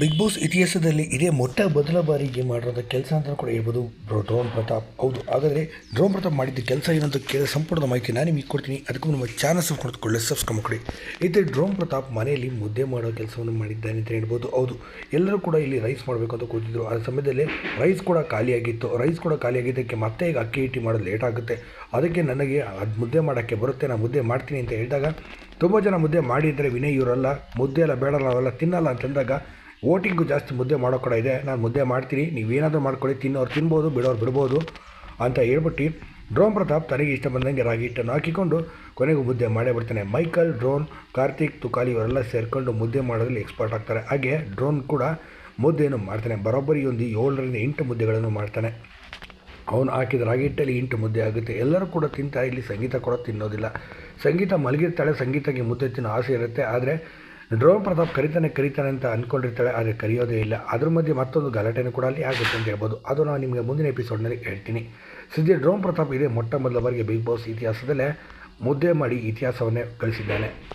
Big boss ಇತಿಹಾಸದಲ್ಲಿ ಇದೇ ಮೊಟ್ಟ ಮೊದಲ ಬಾರಿಗೆ ಮಾಡಿರೋದ ಕೆಲಸ ಅಂತ ಕೂಡ ಹೇಳ್ಬೋದು. ಡ್ರೋನ್ ಪ್ರತಾಪ್. ಹೌದು, ಹಾಗಾದರೆ ಡ್ರೋನ್ ಪ್ರತಾಪ್ ಮಾಡಿದ್ದ ಕೆಲಸ ಏನಂತ ಕೇಳಿದ ಸಂಪೂರ್ಣ ಮಾಹಿತಿ ನಾನು ನಿಮಗೆ ಕೊಡ್ತೀನಿ. ಅದಕ್ಕೂ ನಮ್ಮ ಚಾನಲ್ ಸಬ್ಸ್ಕ್ರೈಬ್ ಸಬ್ಸ್ಕ್ರೈಬ್ ಮಾಡಿ ಇದೇ ಡ್ರೋನ್ ಪ್ರತಾಪ್ ಮನೆಯಲ್ಲಿ ಮುದ್ದೆ ಮಾಡೋ ಕೆಲಸವನ್ನು ಮಾಡಿದ್ದಾನೆ ಅಂತ ಹೇಳ್ಬೋದು. ಹೌದು, ಎಲ್ಲರೂ ಕೂಡ ಇಲ್ಲಿ ರೈಸ್ ಮಾಡಬೇಕು ಅಂತ ಕೂತಿದ್ರು. ಆ ಸಮಯದಲ್ಲಿ ರೈಸ್ ಕೂಡ ಖಾಲಿಯಾಗಿತ್ತು ರೈಸ್ ಕೂಡ ಖಾಲಿಯಾಗಿದ್ದಕ್ಕೆ ಮತ್ತೆ ಈಗ ಅಕ್ಕಿ ಹಿಟ್ಟಿ ಮಾಡೋದು ಲೇಟ್ ಆಗುತ್ತೆ. ಅದಕ್ಕೆ ನನಗೆ ಅದು ಮುದ್ದೆ ಮಾಡೋಕ್ಕೆ ಬರುತ್ತೆ ನಾನು ಮುದ್ದೆ ಮಾಡ್ತೀನಿ ಅಂತ ಹೇಳಿದಾಗ ತುಂಬ ಜನ ಮುದ್ದೆ ಮಾಡಿದರೆ ವಿನಯ್ ಇವರಲ್ಲ, ಮುದ್ದೆ ಎಲ್ಲ ಬೇಡಲ್ಲ, ಅವೆಲ್ಲ ತಿನ್ನಲ್ಲ ಅಂತಂದಾಗ ವೋಟಿಂಗು ಜಾಸ್ತಿ ಮುದ್ದೆ ಮಾಡೋ ಕೂಡ ಇದೆ. ನಾನು ಮುದ್ದೆ ಮಾಡ್ತೀನಿ. ನೀವೇನಾದರೂ ಮಾಡ್ಕೊಳ್ಳಿ. ತಿನ್ನೋರು ತಿನ್ಬೋದು, ಬಿಡೋರು ಬಿಡ್ಬೋದು ಅಂತ ಹೇಳ್ಬಿಟ್ಟು ಡ್ರೋನ್ ಪ್ರತಾಪ್ ತನಗೆ ಇಷ್ಟ ಬಂದಂಗೆ ರಾಗಿ ಹಿಟ್ಟನ್ನು ಹಾಕಿಕೊಂಡು ಕೊನೆಗೂ ಮುದ್ದೆ ಮಾಡೇ ಬಿಡ್ತಾನೆ. ಮೈಕಲ್, ಡ್ರೋನ್, ಕಾರ್ತಿಕ್, ತುಕಾಲಿ ಇವರೆಲ್ಲ ಸೇರಿಕೊಂಡು ಮುದ್ದೆ ಮಾಡೋದ್ರಲ್ಲಿ ಎಕ್ಸ್ಪರ್ಟ್ ಆಗ್ತಾರೆ. ಹಾಗೆ ಡ್ರೋನ್ ಕೂಡ ಮುದ್ದೆಯನ್ನು ಮಾಡ್ತಾನೆ. ಬರೋಬ್ಬರಿ ಒಂದು ಏಳರಿಂದ ಎಂಟು ಮುದ್ದೆಗಳನ್ನು ಮಾಡ್ತಾನೆ. ಅವನು ಹಾಕಿದ ರಾಗಿ ಹಿಟ್ಟಲ್ಲಿ ಎಂಟು ಮುದ್ದೆ ಆಗುತ್ತೆ. ಎಲ್ಲರೂ ಕೂಡ ತಿಂತಾ ಇಲ್ಲಿ ಸಂಗೀತ ಕೂಡ ತಿನ್ನೋದಿಲ್ಲ. ಸಂಗೀತ ಮಲಗಿರ್ತಾಳೆ. ಸಂಗೀತಕ್ಕೆ ಮುದ್ದೆ ತಿನ್ನೋ ಆಸೆ ಇರುತ್ತೆ. ಆದರೆ ಡ್ರೋನ್ ಪ್ರತಾಪ್ ಕರಿತಾನೆ ಕರಿತಾನೆ ಅಂತ ಅಂದ್ಕೊಂಡಿರ್ತಾಳೆ ಆದರೆ ಕರೆಯೋದೇ ಇಲ್ಲ. ಅದ್ರ ಮಧ್ಯೆ ಮತ್ತೊಂದು ಗಲಾಟೆನೂ ಕೂಡ ಅಲ್ಲಿ ಆಗುತ್ತೆ ಅಂತ ಹೇಳ್ಬೋದು. ಅದು ನಾನು ನಿಮಗೆ ಮುಂದಿನ ಎಪಿಸೋಡ್ನಲ್ಲಿ ಹೇಳ್ತೀನಿ. ಸದ್ಯ ಡ್ರೋನ್ ಪ್ರತಾಪ್ ಇದೇ ಮೊಟ್ಟ ಮೊದಲ ಬಾರಿಗೆ ಬಿಗ್ ಬಾಸ್ ಇತಿಹಾಸದಲ್ಲೇ ಮುದ್ದೆ ಮಾಡಿ ಇತಿಹಾಸವನ್ನೇ ಕಳಿಸಿದ್ದಾನೆ